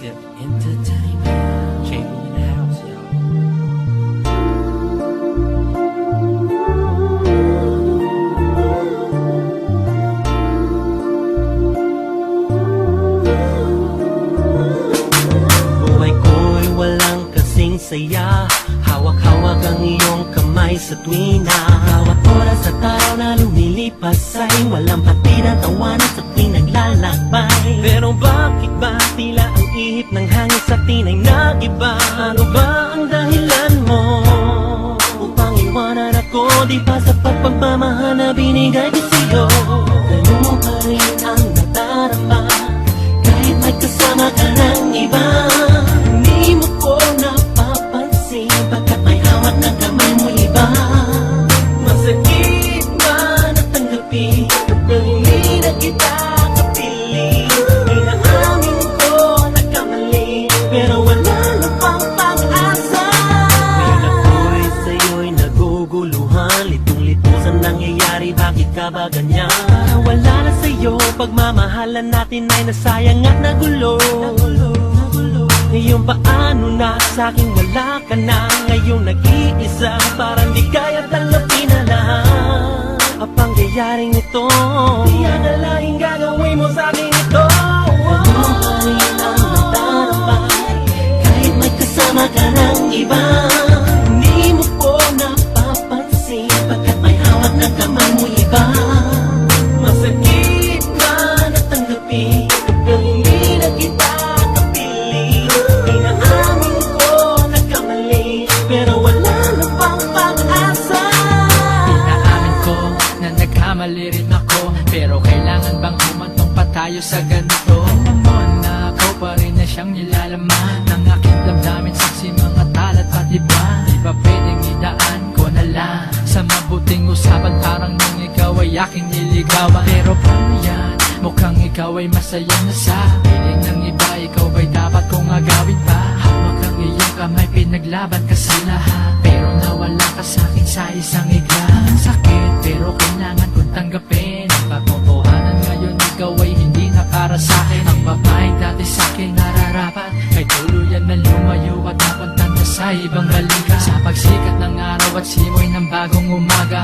Entertain. Sa tuwina Bawat oras at araw na lumilipas ay Walang patid ang tawanan sa tuwing naglalakbay. Pero bakit ba tila ang ihip ng hangin sa tinay nag-iba? Ano ba ang dahilan mo? Upang iwanan ako? Di ba sa pagpagmamahal na binigay ko sa'yo Pagmamahalan natin ay nasayang at nagulo. Ngayon paano na sa'king wala ka na. Ngayon nag-iisa Parang di kaya tanggapin na lahat. Ang pangyayaring ito Di akalaing gagawin mo sa'kin ito. Ganun pa rin ang nadarama Kahit may kasama ka ng iba ba? Pwedeng idaan ko na lang Sa mabuting usapan parang nung ikaw ay aking niligawan Pero paano yan? Mukhang ikaw ay masaya na sa Piling ng iba, ikaw ba'y dapat kong agawin pa? Hawak ang iyong kamay, pinaglaban ka sa lahat Pero nawala ka sa akin sa isang igla Ang sakit, pero kailangan kong tanggapin ng araw at simoy ng bagong umaga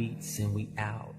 Beats and we out.